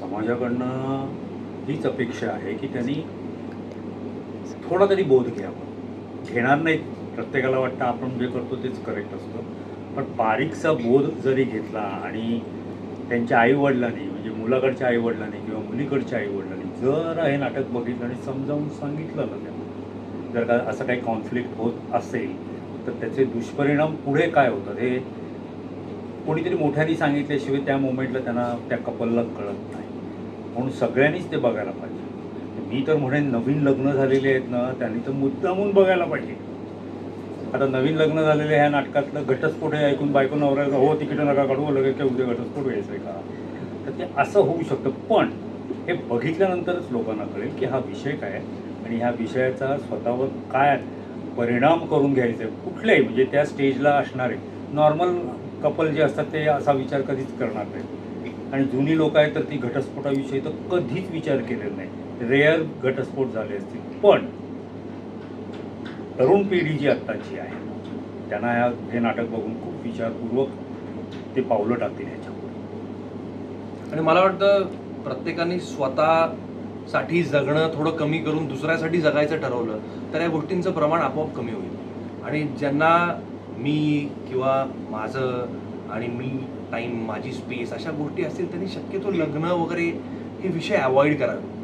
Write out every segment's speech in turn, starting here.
समाजाकडनं हीच अपेक्षा आहे की त्यांनी थोडा तरी बोध घ्यावा. घेणार नाही प्रत्येकाला वाटतं आपण जे करतो तेच करेक्ट असतं. पण बारीकसा बोध जरी घेतला आणि त्यांच्या आईवडिलांनी म्हणजे मुलाकडच्या आईवडिलांनी किंवा मुलीकडच्या आईवडिलांनी जर हे नाटक बघितलं आणि समजावून सांगितलं ना त्यांना. जर का असं काही कॉन्फ्लिक्ट होत असेल तर त्याचे दुष्परिणाम पुढे काय होतात हे कोणीतरी मोठ्याने सांगितल्याशिवाय त्या मोमेंटला त्यांना त्या कपलला कळत नाही. म्हणून सगळ्यांनीच ते बघायला पाहिजे. मी तर म्हणेन नवीन लग्न झालेले आहेत ना त्यांनी तर मुद्दामून बघायला पाहिजे. आता नवीन लग्न झालेले ह्या नाटकातलं घटस्फोट हे ऐकून बायको नवऱ्याचं हो तिकीट नका काढू हो, लगेच काय उद्या घटस्फोट व्हायचं आहे का? तर ते असं होऊ शकतं. पण हे बघितल्यानंतरच लोकांना कळेल की हा विषय काय आणि ह्या विषयाचा स्वतःवर काय परिणाम करून घ्यायचे कुठल्याही म्हणजे त्या स्टेजला असणारे. नॉर्मल कपल जे असतात ते असा विचार कधीच करणार नाही आणि जुनी लोक आहेत तर ती घटस्फोटाविषयी तर कधीच विचार केलेला नाही. रेअर घटस्फोट झाले असतील. पण तरुण पिढी जी आत्ताची आहे त्यांना ह्या हे नाटक बघून खूप विचारपूर्वक ते पावलं टाकतील ह्याच्यावर आणि मला वाटतं प्रत्येकाने स्वतःसाठी जगणं थोडं कमी करून दुसऱ्यासाठी जगायचं ठरवलं तर या गोष्टींचं प्रमाण आपोआप कमी होईल. आणि ज्यांना मी किंवा माझं आणि मी टाईम माझी स्पेस अशा गोष्टी असतील त्यांनी शक्यतो लग्न वगैरे हे विषय अवॉइड करावे.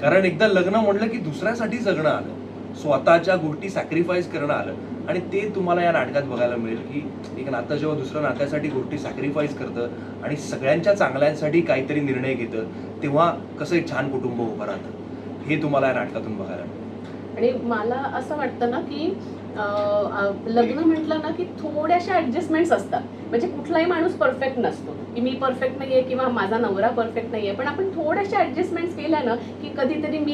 कारण एकदा लग्न म्हटलं की दुसऱ्यासाठी जगणं आलं. स्वतःच्या गोष्टी सॅक्रिफाईस करणं आलं. आणि ते तुम्हाला या नाटकात बघायला मिळेल की एक नातं जेव्हा दुसऱ्या नात्यासाठी गोष्टी सॅक्रिफाईस करतं आणि सगळ्यांच्या चांगल्यांसाठी काहीतरी निर्णय घेतं तेव्हा कसं एक छान कुटुंब उभं राहतं. हे तुम्हाला या नाटकातून बघायला मिळेल. आणि मला असं वाटतं ना की लग्न म्हटलं ना की थोड्याशा ऍडजस्टमेंट्स असतात. म्हणजे कुठलाही माणूस परफेक्ट नसतो. की मी परफेक्ट नाही आहे किंवा माझा नवरा परफेक्ट नाहीये. पण आपण थोड्याशा ॲडजस्टमेंट्स केल्या ना की कधीतरी मी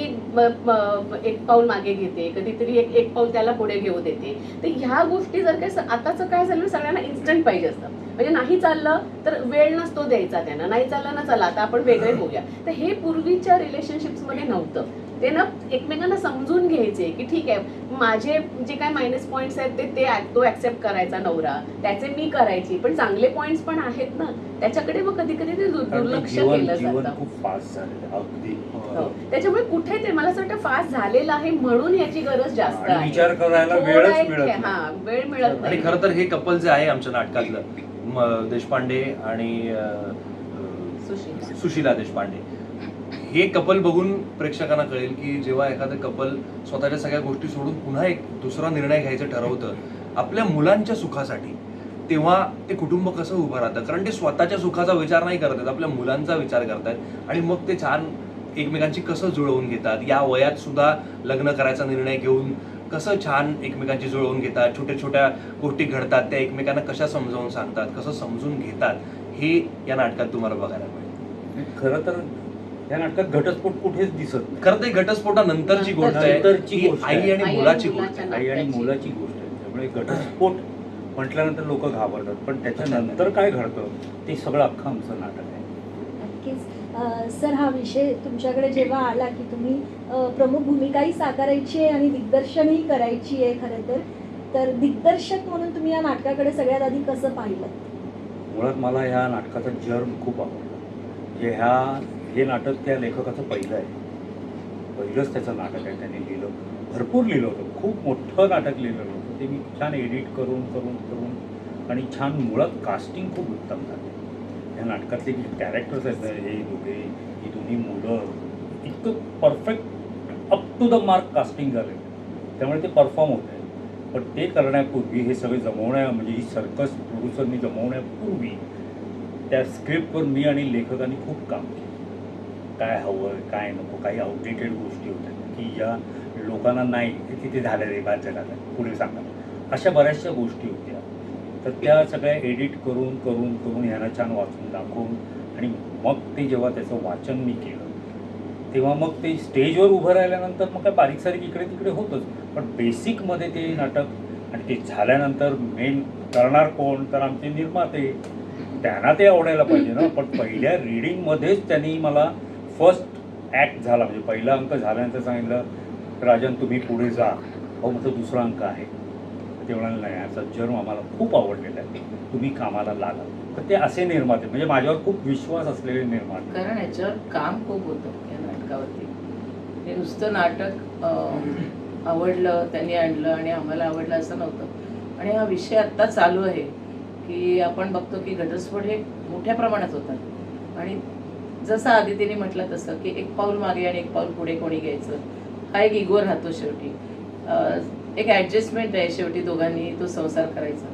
एक पाऊल मागे घेते कधीतरी एक एक पाऊल त्याला पुढे घेऊ देते. तर ह्या गोष्टी जर काय आताचं काय झालं सगळ्यांना इन्स्टंट पाहिजे असतं. म्हणजे नाही चाललं तर वेळ नसतो द्यायचा त्यांना. नाही चाललं ना चला आता आपण वेगळे होऊया. तर हे पूर्वीच्या रिलेशनशिप्समध्ये नव्हतं. ते ना एकमेकांना समजून घ्यायचे की ठीक आहे माझे जे काय मायनस पॉईंट्स आहेत ते ते तो ऍक्सेप्ट करायचा नवरा. त्याचे मी करायची. पण चांगले पॉईंट्स पण आहेत ना. त्याच्याकडे मग कधी कधी ते दुर्लक्ष केलं जातं. हो. त्याच्यामुळे कुठे ते मला असं वाटतं फास्ट झालेलं आहे म्हणून याची गरज जास्त आहे. विचार करायला वेळच मिळत हा वेळ मिळत नाही. खरं तर हे कपल जे आहे आमच्या नाटकातलं देशपांडे आणि. सुशीला देशपांडे हे कपल बघून प्रेक्षकांना कळेल की जेव्हा एखादं कपल स्वतःच्या सगळ्या गोष्टी सोडून पुन्हा एक दुसरा निर्णय घ्यायचं ठरवतं आपल्या मुलांच्या सुखासाठी तेव्हा ते कुटुंब कसं उभं राहतं? कारण ते स्वतःच्या सुखाचा विचार नाही करत आहेत आपल्या मुलांचा विचार करतात आणि मग ते छान एकमेकांची कसं जुळवून घेतात? या वयात सुद्धा लग्न करायचा निर्णय घेऊन कसं छान एकमेकांची जुळवून घेतात? छोट्या छोट्या गोष्टी घडतात त्या एकमेकांना कशा समजावून सांगतात? कसं समजून घेतात? हे या नाटकात तुम्हाला बघायला मिळेल. खरं तर या नाटकात घटस्फोट कुठेच दिसत नाही. खरं ते घटस्फोटानंतरची गोष्ट आहे. नंतरची ही गोष्ट आई आहे. आणि आई आणि मुलाची गोष्ट मुलाच्या आहे आई आणि नात्याची. मुलाची गोष्ट आहे. त्यामुळे घटस्फोट म्हटल्यानंतर लोक घाबरतात. पण त्याच्यानंतर काय घडतं? ते सगळं अख्खं आमचं नाटक आहे. नक्कीच. अ, सर हा विषय तुमच्याकडे जेव्हा आला की तुम्ही अ, प्रमुख भूमिकाही साकारायची आहे आणि दिग्दर्शनही करायची आहे खरं तर तर दिग्दर्शक म्हणून तुम्ही या नाटकाकडे सगळ्यात आधी कसं पाहिलं? मुळात मला ह्या नाटकाचा जर्म खूप आवडला. म्हणजे ह्या हे नाटक त्या लेखकाचं पहिलं आहे. पहिलंच त्याचं नाटक आहे. त्याने लिहिलं भरपूर लिहिलं होतं. खूप मोठं नाटक लिहिलेलं होतं. ते मी छान एडिट करून करून करून आणि छान मुळात कास्टिंग खूप उत्तम झालं. ह्या नाटकातले जे कॅरेक्टर्स आहेत ना हे दोघे ही दोन्ही मुलं इतकं perfect up to the mark casting झाले. त्यामुळे ते परफॉर्म होत आहे पण ते करण्यापूर्वी हे सगळे जमवण्या म्हणजे ही सर्कस प्रोड्युसरनी जमवण्यापूर्वी त्या स्क्रिप्टवर मी आणि लेखकांनी खूप काम केलं. काय हवं काय नको काही आउटडेटेड गोष्टी होत्या की ज्या लोकांना नाही तिथे झालं रे बाद झालं पुढे सांगा. अशा बऱ्याचशा गोष्टी होत्या. तर त्या सगळ्या एडिट करून करून करून ह्यांना छान वाचून दाखवून आणि मग ते जेव्हा त्याचं वाचन मी केलं तेव्हा मग ते स्टेजवर उभं राहिल्यानंतर मग काय बारीक सारीक इकडे तिकडे होतंच. पण बेसिकमध्ये ते नाटक आणि ते झाल्यानंतर मेन करणार कोण? तर आमचे निर्माते. त्यांना ते आवडायला पाहिजे ना. पण पहिल्या रिडिंगमध्येच त्यांनी मला फर्स्ट ॲक्ट झाला. म्हणजे पहिला अंक झाल्यानंतर सांगितलं राजन तुम्ही पुढे जा. हो म्हटलं दुसरा अंक आहे. ते म्हणाले नाही याचा जन्म आम्हाला खूप आवडलेला आहे. तुम्ही कामाला लागा तर ते असे निर्माते म्हणजे माझ्यावर खूप विश्वास असलेले निर्माते कारण याच्यावर काम खूप होतं या नाटकावरती. हे नुसतं नाटक आवडलं त्यांनी आणलं आणि आम्हाला आवडलं असं नव्हतं. आणि हा विषय आत्ता चालू आहे की आपण बघतो की घटस्फोट हे मोठ्या प्रमाणात होतात. आणि जसं आदितीने म्हटलं तसं की एक पाऊल मागे आणि एक पाऊल पुढे कोणी घ्यायचं हा एक इगो राहतो शेवटी. एक ॲडजस्टमेंट आहे शेवटी दोघांनी तो संसार करायचा.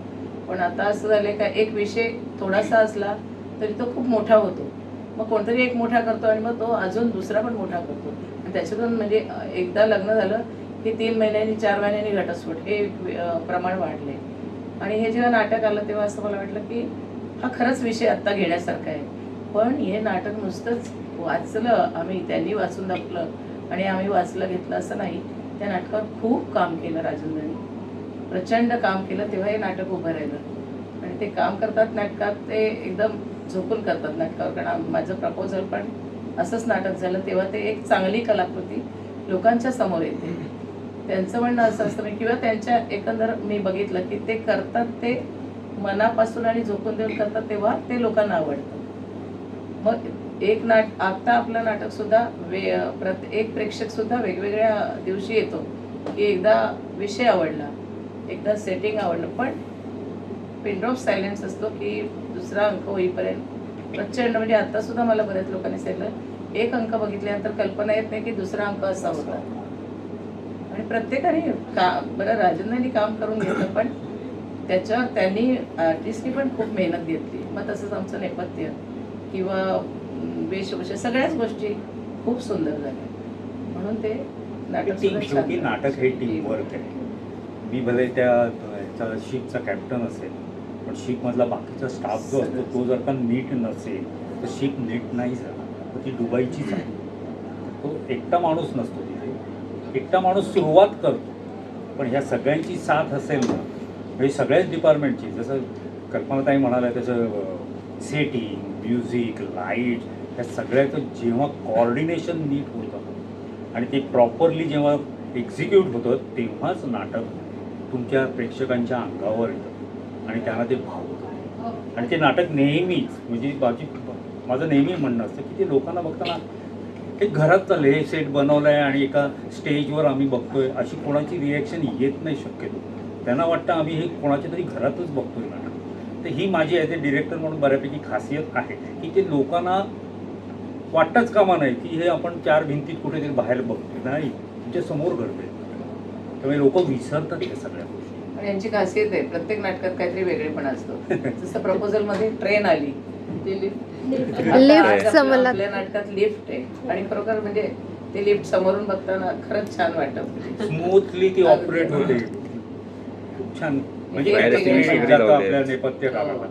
पण आता असं झालंय का एक विषय थोडासा असला तरी तो खूप मोठा होतो. मग कोणतरी एक मोठा करतो आणि मग तो अजून दुसरा पण मोठा करतो. आणि त्याच्यातून म्हणजे एकदा लग्न झालं की तीन महिन्यांनी चार महिन्यांनी घटस्फोट. हे प्रमाण वाढले आणि हे जेव्हा नाटक आलं तेव्हा असं मला वाटलं की हा खरंच विषय आत्ता घेण्यासारखा आहे. पण हे नाटक नुसतंच वाचलं आम्ही त्यांनी वाचून दाखवलं आणि आम्ही वाचलं घेतलं असं नाही. त्या नाटकात खूप काम केलं राजेंद्रनी. प्रचंड काम केलं तेव्हा हे नाटक उभं राहिलं. आणि ते काम करतात नाटकात ते एकदम झोपून करतात नाटकावर. कारण माझं प्रपोजल पण असंच नाटक झालं. तेव्हा ते एक चांगली कलाकृती लोकांच्या समोर येते. त्यांचं म्हणणं असं असतं किंवा त्यांच्या एकंदर मी बघितलं की ते करतात ते मनापासून आणि झोपून देऊन करतात तेव्हा ते लोकांना आवडतं. मग एक नाट आत्ता आपलं नाटक सुद्धा वे प्रत्येक एक प्रेक्षक सुद्धा वेगवेगळ्या दिवशी येतो की एकदा विषय आवडला एकदा सेटिंग आवडलं पण पिन सायलेन्स असतो की दुसरा अंक होईपर्यंत प्रचंड म्हणजे आता सुद्धा मला बऱ्याच लोकांनी सांगितलं एक अंक बघितल्यानंतर कल्पना येत नाही की दुसरा अंक असा होता. आणि प्रत्येकाने का बरं राजेंद्रनी काम करून घेतलं पण त्याच्यावर त्यांनी आर्टिस्टनी पण खूप मेहनत घेतली. मग तसंच आमचं नेपथ्य. किंवा वेशभूषा सगळ्याच गोष्टी खूप सुंदर झाल्या. म्हणून ते नाटक टीम शेवटी. नाटक हे टीम वर्क आहे. मी भले त्या ह्याचा शिपचा कॅप्टन असेल पण शिपमधला बाकीचा स्टाफ जो असतो तो जर का नीट नसेल तर शिप नीट नाही झाला. तर ती डुबायचीच आहे. तो एकटा माणूस नसतो तिथे. एकटा माणूस सुरुवात करतो. पण ह्या सगळ्यांची साथ असेल ना म्हणजे सगळ्याच डिपार्टमेंटची जसं कल्पनाताई म्हणाल्या त्याचं सेटिंग म्युझिक लाइट ह्या सगळ्याचं जेव्हा कॉर्डिनेशन नीट होतं आणि ते प्रॉपरली जेव्हा एक्झिक्यूट होतं तेव्हाच नाटक तुमच्या प्रेक्षकांच्या अंगावर येतं आणि त्यांना ते भावतं. आणि ते नाटक नेहमीच म्हणजे माझी माझं नेहमी म्हणणं असतं की ते लोकांना बघताना हे घरात चाललं हे सेट बनवलं आहे आणि एका स्टेजवर आम्ही बघतोय अशी कोणाची रिॲक्शन येत नाही शक्यतो. त्यांना वाटतं आम्ही हे कोणाच्या तरी घरातच बघतोय नाटक. तर ही माझी ॲज ए डिरेक्टर म्हणून बऱ्यापैकी खासियत आहे की ते लोकांना वाटताच कामा नाही की हे आपण चार भिंतीत कुठेतरी बाहेर बघतोय. नाही तुमच्यासमोर घडतंय त्यामुळे लोक विसरतात त्या सगळ्या गोष्टी. आणि यांची खासियत आहे प्रत्येक नाटकात काहीतरी वेगळेपणा असतो. जसं प्रपोजलमध्ये ट्रेन आली ती लिफ्ट आपल्या- नाटकात लिफ्ट आहे. आणि खरोखर म्हणजे ते लिफ्ट समोरून बघताना खरंच छान वाटत. स्मूथली ती. ऑपरेट होते. खूप छान. म्हणजे बाहेर ते सिमेंट एक वगैरे जातं लावले. आपल्या नेपथ्य कामाला.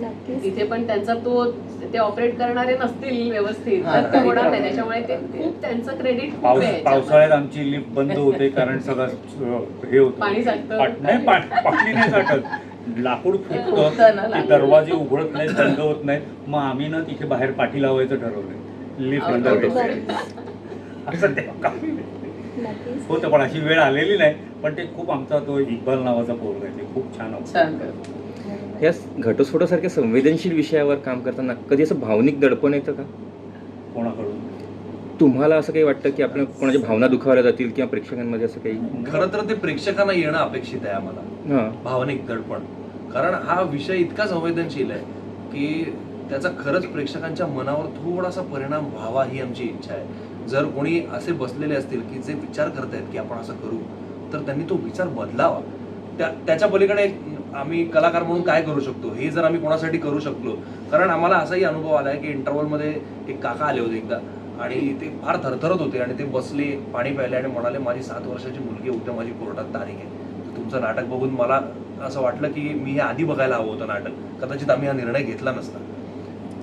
नक्कीच. तिथे पण त्यांचा तो ते ऑपरेट करणारे नसतील व्यवस्थित. हा, तर ते काही होणार नाही. त्याच्यामुळे ते खूप त्यांचं क्रेडिट खूप पाऊस आहे याच्यामध्ये. पावसाळ्यात आमची लिफ्ट बंद होते कारण सगळं अं, हे होतं. पाणी साठतं. पाट- नाही पाणी नाही साठत. लाकूड फुटतं फुटतं ना ते लाकूड. दरवाजे उघडत नाहीत बंद होत नाहीत. मग आम्ही ना तिथे बाहेर पाठी लावायचं ठरवलंय. लिफ्ट बंद होते. असं ते काम नक्कीच. होतं पण अशी वेळ आलेली नाही. पण ते खूप आमचा तो इक्बाल नावाचा पोरगा आहे ते खूप छान होतं. या घटस्फोटासारख्या संवेदनशील विषयावर काम करताना कधी असं भावनिक दडपण येतं का? कोणाकडून? तुम्हाला असं काही वाटतं की आपण कोणाच्या भावना दुखावल्या जातील किंवा प्रेक्षकांमध्ये असं काही? खरं तर ते प्रेक्षकांना येणं अपेक्षित आहे आम्हाला. हां. भावनिक दडपण. कारण हा विषय इतका संवेदनशील आहे की त्याचा खरंच प्रेक्षकांच्या मनावर थोडासा परिणाम व्हावा ही आमची इच्छा आहे. जर कोणी असे बसलेले असतील की जे विचार करतायत की आपण असं करू तर त्यांनी तो विचार बदलावा. त्या त्याच्या पलीकडे आम्ही कलाकार म्हणून काय करू शकतो? हे जर आम्ही कोणासाठी करू शकलो? कारण आम्हाला असाही अनुभव आला आहे की इंटरव्हलमध्ये एक काका आले होते एकदा आणि ते फार थरथरत होते आणि ते बसले पाणी प्यायले आणि म्हणाले माझी सात वर्षाची मुलगी उद्या माझी कोर्टात तारीख आहे. तुमचं नाटक बघून मला असं वाटलं की मी हे आधी बघायला हवं होतं नाटक. कदाचित आम्ही हा निर्णय घेतला नसता.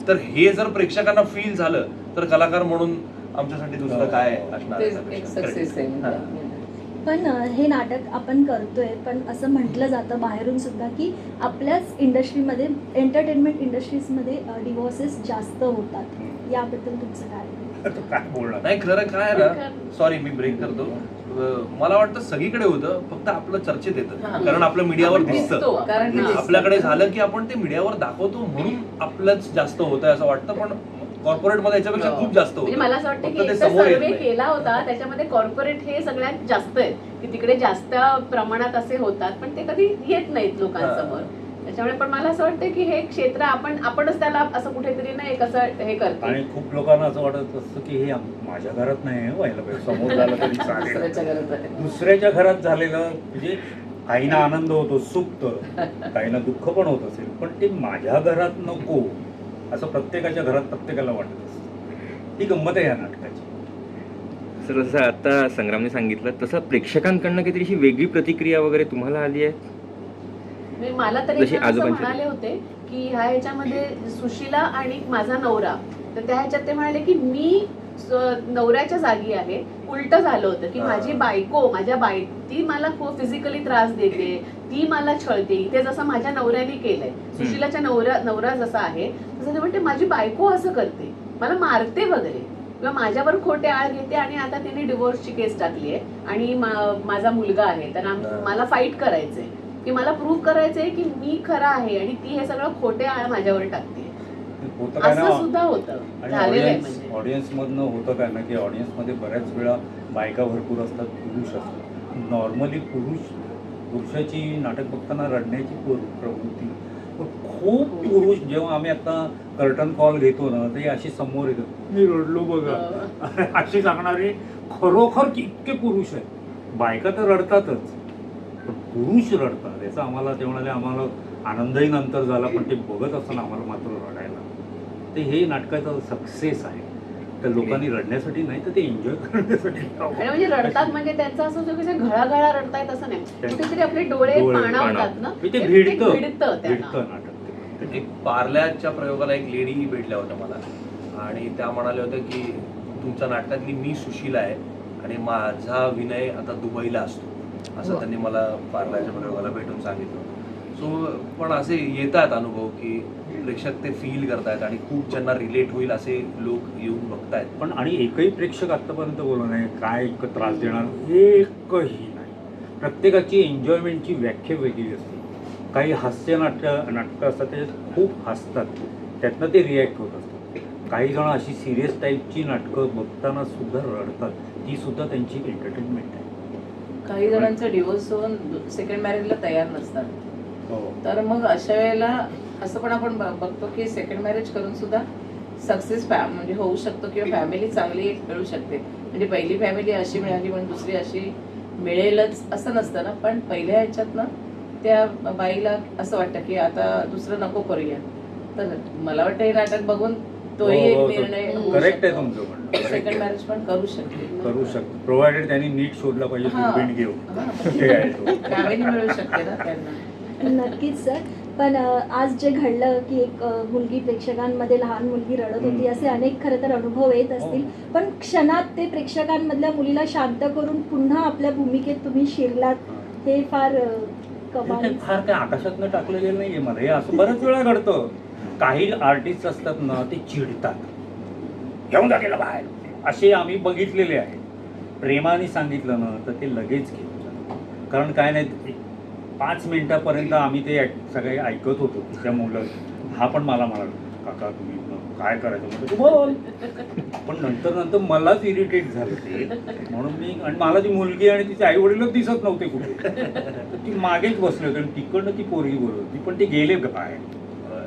तर हे जर प्रेक्षकांना फील झालं तर कलाकार म्हणून आमच्यासाठी दुसरं काय असणार पण हे नाटक आपण करतोय पण असं म्हटलं जातं बाहेरून सुद्धा की आपल्याच इंडस्ट्रीमध्ये एंटरटेनमेंट इंडस्ट्रीजमध्ये डिवोर्सेस जास्त होतात. याबद्दल तुमचं काय तो काय बोलणार? नाही खरं काय आहे ना सॉरी मी ब्रेक करतो. मला वाटतं सगळीकडे होतं फक्त आपलं चर्चेत येतं. हा. कारण आपलं मीडियावर दिसतं. आपल्याकडे झालं की आपण ते मीडियावर दाखवतो म्हणून आपलंच जास्त होतंय असं वाटतं पण कॉर्पोरेटमध्ये याच्यापेक्षा हो. खूप जास्त म्हणजे होतं मला असं वाटतं की सर्वे नाही. केला होता त्याच्यामध्ये कॉर्पोरेट हे सगळ्यात जास्त आहे की तिकडे जास्त प्रमाणात असे होतात पण ते कधी येत नाहीत लोकांसमोर. त्याच्यामुळे पण मला असं वाटतं की हे क्षेत्र आपण आपणच त्याला असं कुठेतरी ना एक असं हे करतो. आणि खूप लोकांना असं वाटत असतं की हे माझ्या घरात नाही व्हायला पाहिजे. समोर झालं तरी चालेल. दुसऱ्याच्या घरात आहे. दुसऱ्याच्या घरात झालेलं म्हणजे काहींना आनंद होतो सुखतं काहींना दुःख पण होत असेल. पण ते माझ्या घरात नको. असं प्रत्येकाच्या घरात प्रत्येकाला वाटत असतं ही गंमत आहे या नाटकाची सर जसं आता संग्रामने सांगितलं तसं प्रेक्षकांकडनं काहीतरी अशी वेगळी प्रतिक्रिया वगैरे तुम्हाला आली आहे म्हणजे मला तरी जशी एक जण असं आजोबांची. म्हणाले होते की ह्या ह्याच्यामध्ये सुशीला आणि माझा नवरा तर त्या ह्याच्यात ते म्हणाले की मी नवऱ्याच्या जागी आहे. उलट झालं होतं की. माझी बायको माझ्या बाय ती मला खूप फिजिकली त्रास देते ती मला छळते. इथे जसं माझ्या नवऱ्याने केलंय. सुशीलाच्या नवरा नवरा जसा आहे तसं ते म्हणते माझी बायको असं करते. मला मारते वगैरे. किंवा माझ्यावर खोटे आळ घेते आणि आता तिने डिवोर्सची केस टाकली आहे. आणि माझा मुलगा आहे. तर. मला फाईट करायचंय. की मला प्रूव्ह करायचंय की मी खरा आहे आणि ती हे सगळं खोटे आळ माझ्यावर टाकते. असं सुद्धा होतं. झालेलं आहे म्हणजे. ऑडियन्समधनं होतं काय ना की ऑडियन्समध्ये बऱ्याच वेळा बायका भरपूर असतात पुरुष असतात. नॉर्मली पुरुष पुरुषाची नाटक बघताना रडण्याची प्रवृत्ती. पण खूप पुरुष जेव्हा आम्ही आता कर्टन कॉल घेतो ना ते अशी समोर येतात. मी रडलो बघा. अशी सांगणारे खरोखर इतके पुरुष आहेत. बायका तर रडतातच पण पुरुष रडतात. याचा आम्हाला तेवढा आम्हाला आनंदही नंतर झाला पण ते बघत असताना आम्हाला मात्र रडायला. ते हे नाटकाचं सक्सेस आहे. तर लोकांनी रडण्यासाठी नाही तर ते एन्जॉय करण्यासाठी आणि म्हणजे रडतात म्हणजे त्यांचं असं होतं की ते घळाघळा रडतायत असं नाही. कुठेतरी आपले डोळे पाणावतात ना? ते ते भिडतं भिडतं नाटक. एक पार्ल्याच्या प्रयोगाला एक लेडी भेटल्या होत्या मला. आणि त्या म्हणाल्या होत्या की तुमच्या नाटकातली मी सुशीला आहे आणि माझा विनय आता दुबईला असतो. असं. त्यांनी मला पार्ल्याच्या प्रयोगाला भेटून सांगितलं सो पण असे येतात अनुभव की प्रेक्षक ते फील करतायत आणि खूप ज्यांना रिलेट होईल असे लोक येऊन बघतायत. पण आणि एकही प्रेक्षक आतापर्यंत बोलला नाही काय इतकं त्रास देणार? एकही नाही. प्रत्येकाची एन्जॉयमेंटची व्याख्या वेगळी असते. काही हास्य नाट्य नाटकं असतात त्याच्यात खूप हसतात. त्यातनं ते रिॲक्ट होत असतात. काही जण अशी सिरियस टाईपची नाटकं बघताना सुद्धा रडतात. ती सुद्धा त्यांची एंटरटेनमेंट आहे. काही जणांचं डिवोर्स होऊन सेकंड मॅरेजला तयार नसतात. तर मग अशा वेळेला असं पण आपण बघतो की सेकंड मॅरेज करून सुद्धा सक्सेस म्हणजे होऊ शकतो किंवा फॅमिली चांगली मिळू शकते. म्हणजे पहिली फॅमिली अशी मिळाली म्हणून दुसरी अशी मिळेलच असं नसतं ना. पण पहिल्या ह्याच्यात ना त्या बाईला असं वाटतं की आता दुसरं नको करूया. तर मला वाटतं हे नाटक बघून तोही हो, एक हो, निर्णय तो- करेक्ट आहे तुमचं म्हणणं. सेकंड मॅरेज पण करू शकते. करू शकतो. प्रोव्हायडेड त्यांनी नीट शोधला पाहिजे हा. हा. फॅमिली मिळू शकते ना त्यांना. नक्कीच सर. पण आज जे घडलं की एक मुलगी प्रेक्षकांमध्ये लहान मुलगी रडत होती. असे अनेक खरं तर अनुभव येत असतील. पण क्षणात ते प्रेक्षकांमधल्या मुलीला शांत करून पुन्हा आपल्या भूमिकेत तुम्ही शिरलात हे. फार हे कमाल. फार काय आकाशातनं टाकलं गेलं नाहीये मला हे असं बऱ्याच वेळा घडतं. काही आर्टिस्ट असतात ना ते चिडतात. घेऊन जा गेलं बाहेर. असे आम्ही बघितलेले आहे. प्रेमाने सांगितलं ना तर ते लगेच घेऊन कारण काय नाही पाच मिनिटापर्यंत आम्ही ते सगळे ऐकत होतो. त्या मुलं हा पण मला म्हणाला काका तुम्ही काय करायचं? म्हणजे तू बोल. पण नंतर नंतर मलाच इरिटेट झालं ते. म्हणून मी आणि मला ती मुलगी आणि तिचे आई वडीलच दिसत नव्हते कुठे. तर ती मागेच बसले होते आणि तिकडनं ती पोरगी बोलत होती. पण ते गेले का बाहेर.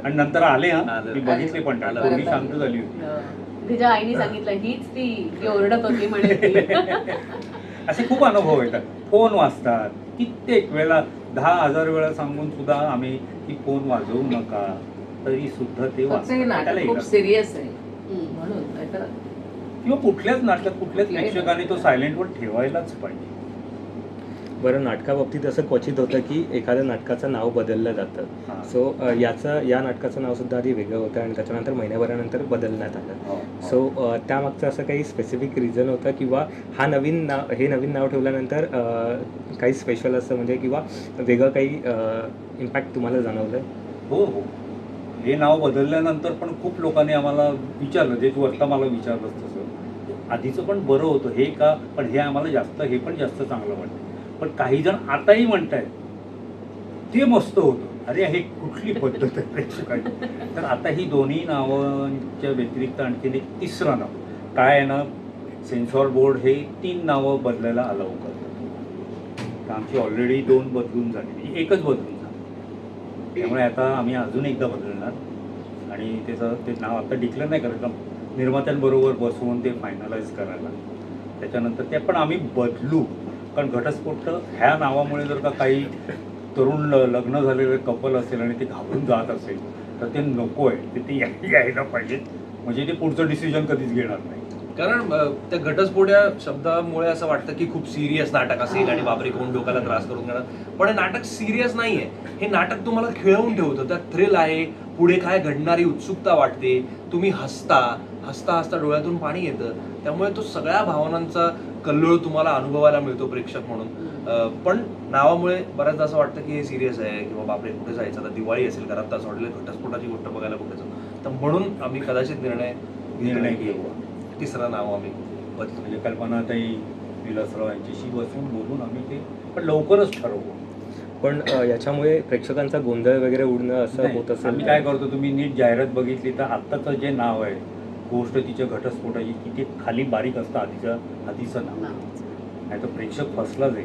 आणि नंतर आले हा. मी बघितले पण. पोरगी शांत झाली होती. तिच्या आईने सांगितलं हीच ती ओरडत होती म्हणे. असे खूप अनुभव येतात. फोन वाजतात. कित्येक वेळा दहा हजार वेळा सांगून सुद्धा आम्ही की फोन वाजवू नका तरी सुद्धा ते सिरियस आहे. म्हणून किंवा कुठल्याच नाटकात कुठल्याच. प्रेक्षकाने तो सायलेंटवर ठेवायलाच पाहिजे बरं नाटकाबाबतीत असं क्वचित होतं की एखाद्या नाटकाचं नाव बदललं जातं. हा. सो याचं या नाटकाचं नाव सुद्धा आधी वेगळं होतं आणि त्याच्यानंतर महिन्याभरानंतर बदलण्यात आलं. हो, हो. सो अ, त्यामागचं असं काही स्पेसिफिक रिझन होतं किंवा हा नवीन नाव हे नवीन नाव ठेवल्यानंतर काही स्पेशल असं म्हणजे किंवा वेगळं काही इम्पॅक्ट तुम्हाला जाणवलं? हो हो. हे नाव बदलल्यानंतर पण खूप लोकांनी आम्हाला विचारलं. जे तू आता मला विचारलंस तसं. आधीचं पण बरं होतं. हे का? पण हे आम्हाला जास्त हे पण जास्त चांगलं वाटतं. पण काही जण आताही आहेत ते मस्त होतं. अरे हे कुठली पद्धत आहे प्रेक्षकांची? तर आता ही दोन्ही नावांच्या व्यतिरिक्त आणखीन एक तिसरं नाव काय आहे ना सेन्सॉर बोर्ड हे तीन नावं बदलायला अलाव करतात. तर आमची ऑलरेडी दोन बदलून झाली. म्हणजे एकच बदलून झाली. त्यामुळे आता आम्ही अजून एकदा बदलणार. आणि त्याचं ते नाव आता डिक्लेअर नाही करत निर्मात्यांबरोबर बसवून ते फायनलाइज करायला. त्याच्यानंतर ते पण आम्ही बदलू. कारण घटस्फोट ह्या नावामुळे जर का काही तरुण लग्न झालेले कपल असेल आणि ते घाबरून जात असेल तर ते नको आहे ते ते यायला पाहिजेत म्हणजे ते पुढचं डिसिजन कधीच घेणार नाही. कारण त्या घटस्फोट या शब्दामुळे असं वाटतं की खूप सिरियस नाटक असेल आणि बापरे कोण डोक्याला त्रास करून घेणार? पण हे नाटक सिरियस नाही आहे हे नाटक तुम्हाला खेळवून ठेवतं. त्यात थ्रिल आहे पुढे काय घडणारी उत्सुकता वाटते तुम्ही हसता हसता हसता डोळ्यातून पाणी येतं. त्यामुळे तो सगळ्या भावनांचा कल्लोळ तुम्हाला अनुभवायला मिळतो प्रेक्षक म्हणून. पण नावामुळे बऱ्याचदा असं वाटतं की हे सिरियस आहे किंवा बापरे कुठे जायचं? आता दिवाळी असेल घरात तर असं वाटलं घटस्फोटाची गोष्ट बघायला कुठे जाऊ तर म्हणून आम्ही कदाचित निर्णय निर्णय घेऊ. तिसरं नाव आम्ही बदलू. म्हणजे कल्पनाताई विलासराव यांच्याशी बसून बोलून आम्ही ते पण लवकरच ठरवू. पण याच्यामुळे प्रेक्षकांचा गोंधळ वगैरे उडणं असं होत असेल काय करतो तुम्ही नीट जाहिरात बघितली तर आत्ताचं जे नाव आहे गोष्ट तिच्या घटस्फोटाची किती खाली बारीक असतं आधीचं आधीचं नाव. नाही तर प्रेक्षक फसलाच आहे.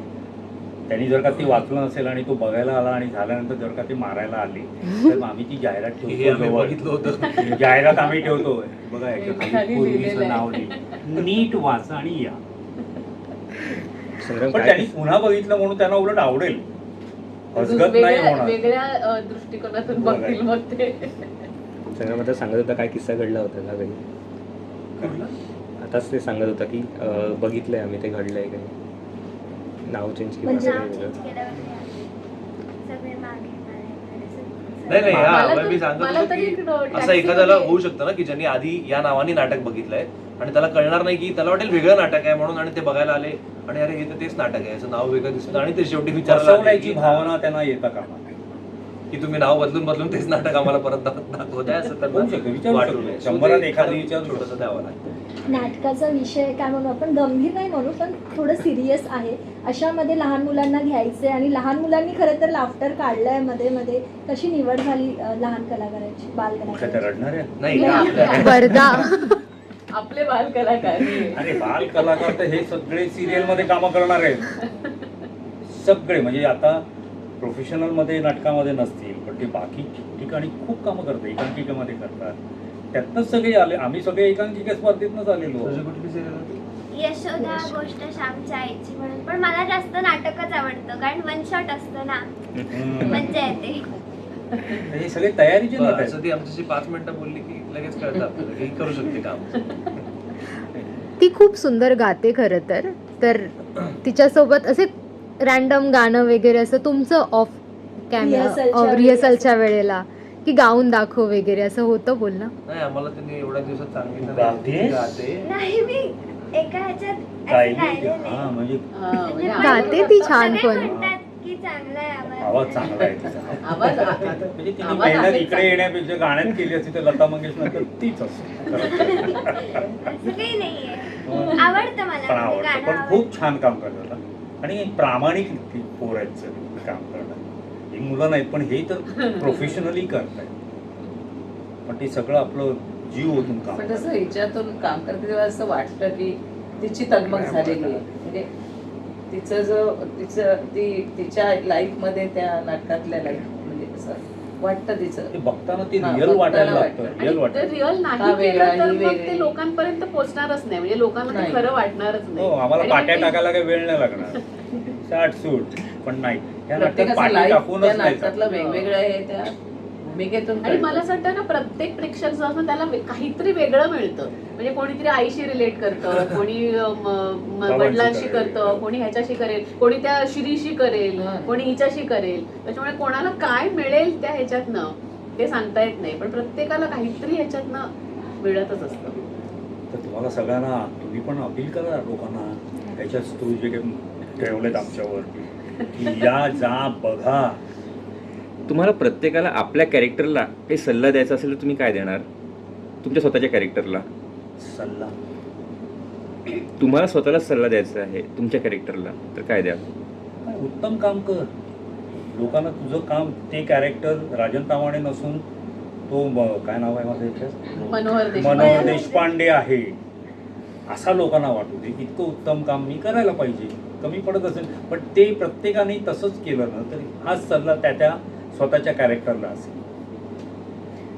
त्यांनी जर का ते वाचलं नसेल आणि तो बघायला आला आणि झाल्यानंतर जर का ते मारायला आले तर आम्ही ती जाहिरात हे ठेवतो आम्ही जवळ. बघितलं होतं. जाहिरात आम्ही ठेवतो. बघा याच्या नाव लिहिलं नीट वाचा आणि या. पण त्यांनी पुन्हा बघितलं म्हणून त्यांना उलट आवडेल. हसगत नाही होणार. वेगळ्या दृष्टिकोनातून बघतील मग ते. संग्राम आता सांगत होता काय किस्सा घडला होता का काही? आताच ते सांगत होता की बघितलंय आम्ही ते घडलंय काही नाव चेंज केलं की असं एखाद्याला होऊ शकतं ना की ज्यांनी आधी या नावाने नाटक बघितलंय आणि त्याला कळणार नाही की त्याला वाटेल वेगळं नाटक आहे म्हणून आणि ते बघायला आले आणि अरे हे तर तेच नाटक आहे याचं नाव वेगळं दिसतं आणि ते शेवटी की- भावना त्यांना येता कामा नये. की तुम्ही नाव बदलून बदलून तेच नाटक आम्हाला परत दाख- दाखवताय असं होऊ शकतं, त्यांना विचारू वाटू शकतो. नये. शंभरात So ते एखादं खाली विचारू शकतो. छोटंसं द्यावं लागतं. नाटकाचा विषय काय म्हणू आपण? गंभीर नाही म्हणू पण थोडं सिरियस आहे. अशामध्ये लहान मुलांना घ्यायचे आणि लहान मुलांनी खरं तर लाफ्टर काढलायमध्ये मध्ये. कशी निवड झाली लहान कलाकारांची बाल रडणाऱ्या? नाही. आपले बाल कलाकार अरे बाल कलाकार तर हे सगळे सिरियलमध्ये कामं करणार आहेत. सगळे म्हणजे आता प्रोफेशनलमध्ये नाटकामध्ये नसतील पण ते बाकी ठिकाणी खूप कामं करतात एकांकिकेमध्ये करतात. त्यातनंच सगळे आले आम्ही सगळे एकांकिका स्पर्धेतनंच आलेलो? यशोदा गोष्ट श्यामच्या आईची म्हणून. पण मला जास्त नाटकच आवडतं कारण वन शॉट असतं ना. मज्जा येते. हे सगळे तयारीचे नट बरं, आहेत. असं ती आमच्याशी पाच मिनिटं बोलली की लगेच कळतं आपल्याला की करू शकते काम. ती खूप सुंदर गाते खरं तर. तर तिच्यासोबत असे रॅन्डम गाणं वगैरे असं तुमचं ऑफ कॅमेरा रिहर्सलच्या वेळेला. की गाऊन दाखव वगैरे असं होतं बोलणं नाही आम्हाला त्यांनी एवढ्या दिवसात सांगितलं गातेस? नाही. गाते. नाही मी एका ह्याच्यात असं गायली गायले हा नाही. म्हणजे म्हणजे गाते ती छान सगळे पण. म्हणतात की चांगला आहे आवाज आवाज चांगला आहे तिचा. आवाज म्हणजे तिने आवाज मेहनत आहे. इकडे. येण्यापेक्षा गाण्यात केली असती तर लता मंगेशकर तीच असते. असं काही नाहीये. आवडतं मला. पण म्हणजे आवडतं. गाणं पण आवडतं. खूप छान काम करतात. आणि प्रामाणिक ती पोर आहेत सगळी काम करतात ही मुलं नाहीत पण हे तर प्रोफेशनली करतायत पण ते सगळं आपलं जीव ओतून काम पण तसं करतात. हिच्यातून काम करते तेव्हा असं वाटतं की तिची तगमग झालेली आहे म्हणजे तिचं जो तिचं ती तिच्या लाईफमध्ये त्या नाटकातल्या लाईफ म्हणजे असं वाटतं तिचं बघताना ते हा, रिअल वाटायला. लागतं रिअल ते वाटतं रिअल हा नाही वेगळा, केलं तर ही मग वेगळी. ते लोकांपर्यंत पोहोचणारच नाही म्हणजे लोकांना. खरं वाटणारच हो नाही आम्हाला पाट्या मग ते- टाकायला काही वेळ नाही लागणार शार्ट सूट पण नाही. नाटकात टाकूनच नाटकातलं वेगवेगळं आहे त्या भूमिकेतून आणि. मला असं वाटतं ना प्रत्येक प्रेक्षक जो असतो त्याला वे- काहीतरी वेगळं मिळतं. म्हणजे कोणीतरी आईशी रिलेट करतं कोणी अं, म- म- बाबांशी वडिलांशी करेल. करतं कोणी ह्याच्याशी करेल कोणी त्या श्रीशी करेल हा. कोणी हिच्याशी करेल. त्याच्यामुळे कोणाला काय मिळेल त्या ह्याच्यातनं ते सांगता येत नाही. पण प्रत्येकाला काहीतरी ह्याच्यातनं मिळतच असतं. तर तुम्हाला सगळ्यांना तुम्ही पण अपील करा लोकांना त्याच्यात तू जे काही ठेवलेत आमच्यावर की या जा बघा. तुम्हाला प्रत्येकाला आपल्या कॅरेक्टरला काही सल्ला द्यायचा असेल तर तुम्ही काय देणार? तुमच्या स्वतःच्या कॅरेक्टरला सल्ला. तुम्हाला स्वतःला सल्ला द्यायचा आहे तुमच्या कॅरेक्टरला तर काय द्या? उत्तम काम कर. लोकांना तुझं काम ते कॅरेक्टर राजन तामाणे नसून तो काय नाव आहे माझं याच्यात मनोहर देशपांडे आहे. असा लोकांना वाटू दे. इतकं उत्तम काम मी करायला पाहिजे. कमी पडत असेल पण ते प्रत्येकाने तसंच केलं ना तरी हाच सल्ला त्या त्या स्वतःच्या कॅरेक्टरला असेल.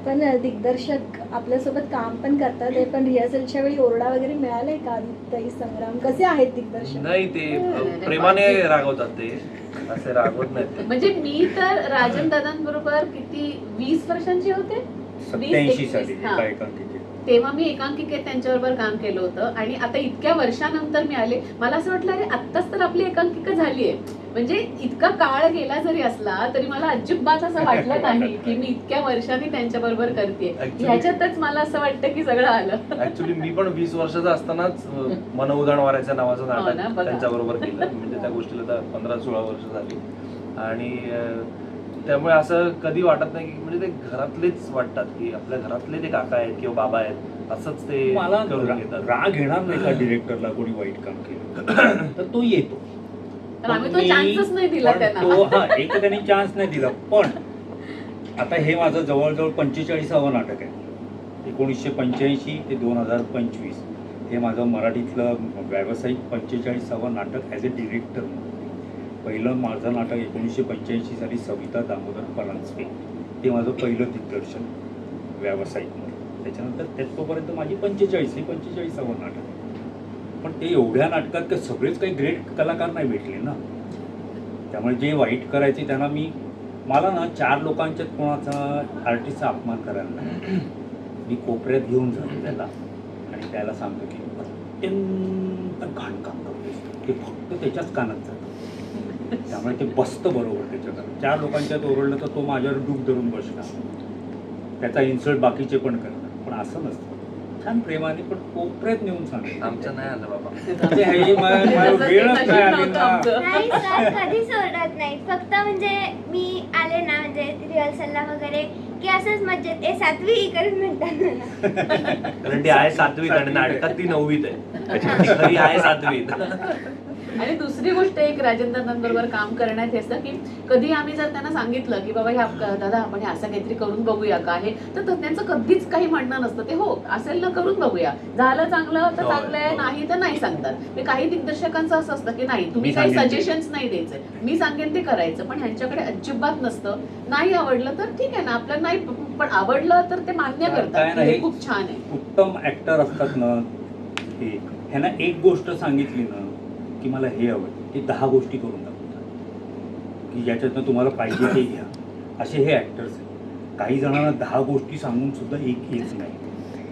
पण दिग्दर्शक आपल्यासोबत काम पण करतात ते पण रिहर्सलच्या वेळी ओरडा वगैरे मिळालाय का आदित्य संग्राम? कसे आहेत दिग्दर्शक? नाही ते प्रेमाने रागवतात ते. असे रागवत नाहीत ते. म्हणजे मी तर राजन दादांबरोबर किती वीस वर्षांची होते? सत्याऐंशी एकवीस, साली हा. एका एकांकिकेत. तेव्हा मी एकांकिकेत त्यांच्याबरोबर काम केलं होतं आणि आता इतक्या वर्षानंतर मी आले मला असं वाटलं अरे आत्ताच तर आपली एकांकिका झाली आहे. म्हणजे इतका काळ गेला जरी असला तरी मला अजिबात असं वाटलं नाही की मी इतक्या वर्षांनी त्यांच्याबरोबर करते ह्याच्यातच मला असं वाटतं की सगळं आलं. ऍक्च्युली मी पण वीस वर्षाचा असतानाच अ, मन उदाण वाऱ्याच्या नावाचं हो नाटक. त्यांच्याबरोबर केलं. म्हणजे त्या गोष्टीला पंधरा सोळा वर्ष झाली. आणि त्यामुळे असं कधी वाटत नाही की म्हणजे ते घरातलेच वाटतात की आपल्या घरातले ते काका आहेत किंवा बाबा आहेत असंच ते मला करून रा- घेतात. राग येणार नाही का डिरेक्टरला कोणी वाईट काम केलं? तर तो येतो. तर आम्ही तो चान्सच नाही दिला तो हा एक तर त्यांनी चान्स नाही दिला. पण आता हे माझं जवळजवळ पंचेचाळीसावं नाटक आहे. एकोणीसशे पंच्याऐंशी ते दोन हजार पंचवीस. हे माझं मराठीतलं व्यावसायिक पंचेचाळीसावं नाटक ॲज अ डिरेक्टर पहिलं माझं नाटक एकोणीसशे पंच्याऐंशी साली सविता दामोदर परांजपे ते माझं पहिलं दिग्दर्शन व्यावसायिकमध्ये त्याच्यानंतर त्यातोपर्यंत माझी पंचेचाळीस हे पंचेचाळीसावं नाटक. आहे पण ते एवढ्या नाटकात ते सगळेच काही ग्रेट कलाकार नाही भेटले ना? त्यामुळे जे वाईट करायचे त्यांना मी मला ना चार लोकांच्यात कोणाचा आर्टिस्टचा अपमान करायला नाही. मी कोपऱ्यात घेऊन जातो त्याला आणि त्याला सांगतो की अत्यंत घाण काम करतो ते फक्त त्याच्याच कानात जातं. त्यामुळे ते बसतं बरोबर त्याच्या कानात चार लोकांच्यात ओरडलं तर तो माझ्यावर डूब धरून बसला. त्याचा इन्सल्ट बाकीचे पण करतात. पण असं नसतं. छान प्रेमाने पण कोपऱ्यात नेऊन सांगायचं आमचं नाही आलं बाबा. हे वेळच नाही आली ना. नाही सर कधीच ओरडत नाही. फक्त म्हणजे मी आले ना म्हणजे रिहर्सलला वगैरे की असंच मज्जेत ए सातवी इकडे म्हणतात मला. कारण ती आहे सातवीत आणि नाटकात ती नववीत आहे. खरी आहे सातवीत. आणि दुसरी गोष्ट एक राजेंद्रनाथांबरोबर काम करण्यात हे असतं की कधी आम्ही जर त्यांना सांगितलं की बाबा ह्या दादा आपण हे असं काहीतरी करून बघूया का हे तर त्यांचं कधीच काही म्हणणं नसतं. ते हो असेल ना करून बघूया. झालं चांगलं तर होय, चांगलं आहे होय. नाही तर नाही सांगतात. काही दिग्दर्शकांचं असं असतं की नाही तुम्ही काही. सजेशन्स नाही द्यायचे. मी सांगेन ते करायचं पण ह्यांच्याकडे अजिबात नसतं. नाही आवडलं तर ठीक आहे ना आपल्याला नाही पण आवडलं तर ते मान्य करतात. हे खूप छान आहे. उत्तम ऍक्टर असतात ना हे. ह्यांना एक गोष्ट सांगितली ना की मला हे हवं ते दहा गोष्टी करून दाखवतात की ज्याच्यातनं तुम्हाला पाहिजे ते घ्या. असे हे ऍक्टर्स आहेत. काही जणांना दहा गोष्टी सांगून सुद्धा एक येत नाही.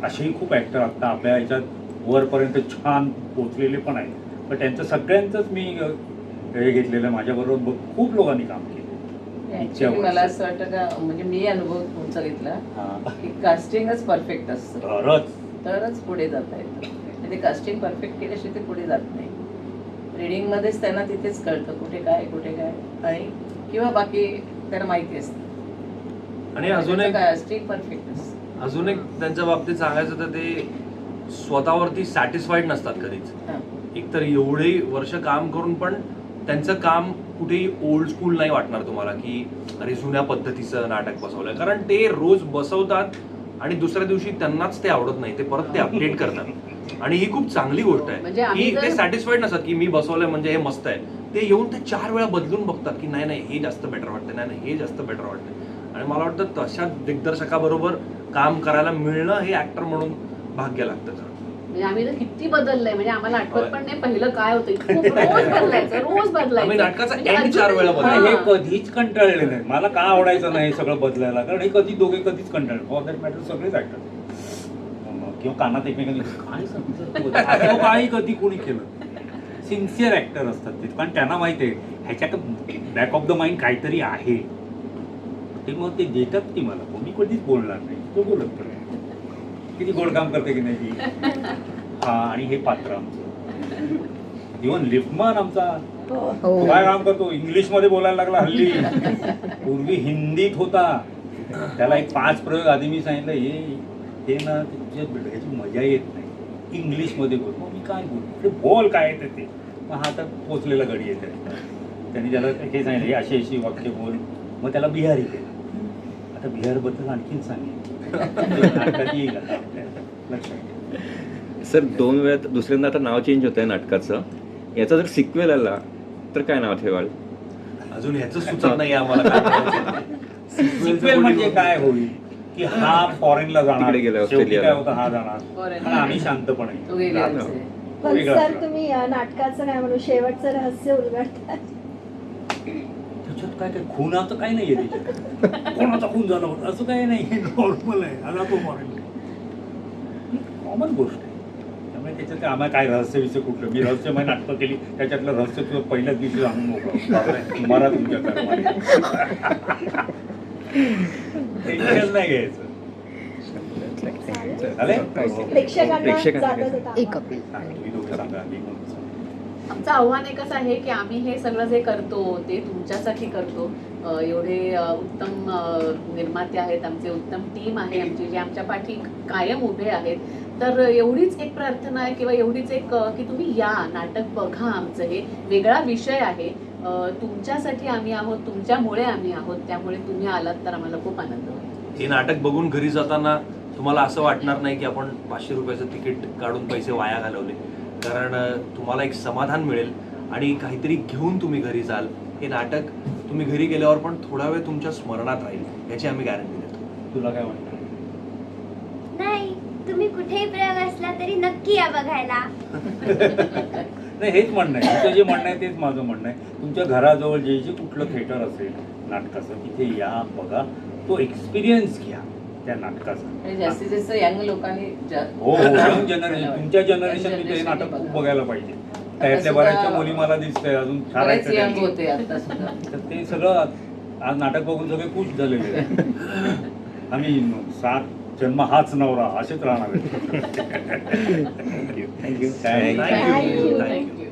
असेही खूप ऍक्टर आता आपल्या ह्याच्यात वरपर्यंत छान पोचलेले पण आहेत. पण त्यांचं सगळ्यांचंच मी हे घेतलेलं आहे माझ्याबरोबर. खूप लोकांनी काम केलं. मला असं वाटतं का म्हणजे मी अनुभव तुमचा घेतला की कास्टिंगच परफेक्ट असतं. तरच. पुढे जाता येतं. ते कास्टिंग परफेक्ट केल्याशिवाय ते पुढे जात नाही. रिडिंगमध्येच त्यांना तिथेच कळतं कुठे काय कुठे काय आणि किंवा बाकी त्यांना माहिती असतं. आणि अजून एक परफेक्ट असतं अजून एक त्यांच्या बाबतीत सांगायचं तर ते स्वतःवरती सॅटिस्फाईड नसतात कधीच. एकतर एवढे वर्ष काम करून पण त्यांचं काम कुठेही ओल्ड स्कूल नाही वाटणार तुम्हाला की अरे जुन्या पद्धतीचं नाटक बसवलंय. कारण ते रोज बसवतात आणि दुसऱ्या दिवशी त्यांनाच ते आवडत नाही. ते परत ते अपडेट करतात. आणि ही खूप चांगली गोष्ट म्हणजे आहे की ते जर- सॅटिस्फाईड नसतात की मी बसवलंय म्हणजे हे मस्त आहे. ते येऊन ते चार वेळा बदलून बघतात की नाही नाही हे जास्त बेटर वाटतं नाही नाही हे जास्त बेटर वाटतं आणि मला वाटतं तशा दिग्दर्शकाबरोबर काम करायला मिळणं हे ऍक्टर म्हणून भाग्य लागतं. म्हणजे आम्ही तर किती बदललंय म्हणजे आम्हाला आठवत. पण नाही पहिलं काय होतं रोज बदलायचं रोज बदलायचं. आम्ही नाटकाचा म्हणजे हे. कधीच कंटाळले नाही. मला का आवडायचं नाही हे सगळं बदलायला? कारण हे कधी दोघे कधीच कंटाळले फॉर दॅट मॅटर सगळेच ऍक्टर किंवा कानात एकमेकांनी काय काही कधी कोणी केलं सिन्सिअर ऍक्टर असतात ते. कारण त्यांना माहिती आहे ह्याच्या बॅक ऑफ द माइंड काहीतरी आहे. ते मग ते देतात ती मला. मी कधीच बोलणार नाही. तो बोलत नाही. किती गोड काम करते की नाही हा आणि हे पात्र आमचं. इव्हन लिफ्टमन आमचा. हो. तो काय काम करतो? इंग्लिशमध्ये बोलायला लागला हल्ली. पूर्वी हिंदीत होता. त्याला एक पाच प्रयोग आधी मी सांगितलं हे हे ना तुझ्या ह्याची मजा येत नाही. इंग्लिशमध्ये बोल मग मी काय बोल अरे बोल काय आहे ते? मग हा तर पोचलेला गडी येते. त्यांनी त्याला हे सांगितलं हे अशी अशी वाक्य बोल. मग त्याला बिहारी केलं. आता बिहारबद्दल आणखीन सांगेल नाटकात येईल आता. लक्षात. सर दोन वेळा दुसऱ्यांदा आता नाव चेंज होत आहे नाटकाचं. याचा जर सिक्वेल आला तर काय नाव ठेवाल? अजून ह्याच सुचत नाही आम्हाला. Sequel म्हणजे काय होईल? की हा फॉरेनला जाणार. तिकडे गेला, शेवटी ऑस्ट्रेलियाला. काय होतं हा जाणार. आम्ही शांतपणे. तो वेगळाच आहे. पण वेगळा सर. तुम्ही या नाटकाचं काय म्हणू शेवटचं रहस्य उलगडतात त्याच्यात काय काय खुनाचं काय नाहीये त्याच्यात. कोणाचा खून झाला होता? असं काही नाही. नॉर्मल आहे. आला तो मॉरेल कॉमन गोष्ट आहे. त्यामुळे त्याच्यात काय आम्हाला काय रहस्य विषय कुठलं? मी रहस्यमय नाटकं केली. त्याच्यातलं रहस्य तुझं पहिल्याच दिवशी सांगून मोकळं. बापरे, मरा तुमच्या कर्माने. टेन्शन नाही घ्यायचं. एक अपील. आमचं आव्हान एकच आहे की आम्ही हे सगळं जे करतो ते तुमच्यासाठी करतो. एवढे उत्तम निर्माते आहेत आमचे उत्तम टीम आहे आमची जे आमच्या पाठी कायम उभे आहेत. तर एवढीच एक प्रार्थना आहे किंवा एवढीच एक की तुम्ही या नाटक बघा आमचं हे. वेगळा विषय आहे. तुमच्यासाठी आम्ही आहोत तुमच्यामुळे आम्ही आहोत त्यामुळे तुम्ही आलात तर आम्हाला खूप आनंद होईल. हे नाटक बघून घरी जाताना तुम्हाला असं वाटणार नाही की आपण पाचशे रुपयाचं तिकीट काढून पैसे वाया घालवले. कारण तुम्हाला एक समाधान मिळेल आणि काहीतरी घेऊन तुम्ही घरी जाल. हे नाटक तुम्ही घरी गेल्यावर पण थोडा वेळ तुमच्या स्मरणात राहील याची आम्ही गॅरंटी देतो. तुला काय वाटतं? नाही तुम्ही कुठेही प्रयोग असला तरी नक्की या बघायला. नाही हेच म्हणणं आहे. तुमचं जे म्हणणं आहे तेच माझं म्हणणं आहे. तुमच्या घराजवळ जे जे कुठलं थिएटर असेल नाटकाचं तिथे या बघा. तो एक्सपिरियन्स घ्या त्या नाटकाचा. जास्तीत जास्त यंग लोकांनी हो हो यंग जनरेशन तुमच्या जनरेशन हे नाटक खूप बघा. बघायला पाहिजे. त्यातल्या बऱ्याचशा मुली मला दिसतंय अजून ठरायचं तर ते सगळं आज नाटक बघून सगळे खुश झालेले. आम्ही सात जन्म हाच नवरा असेच राहणार आहे thank you Thank you. Thank you.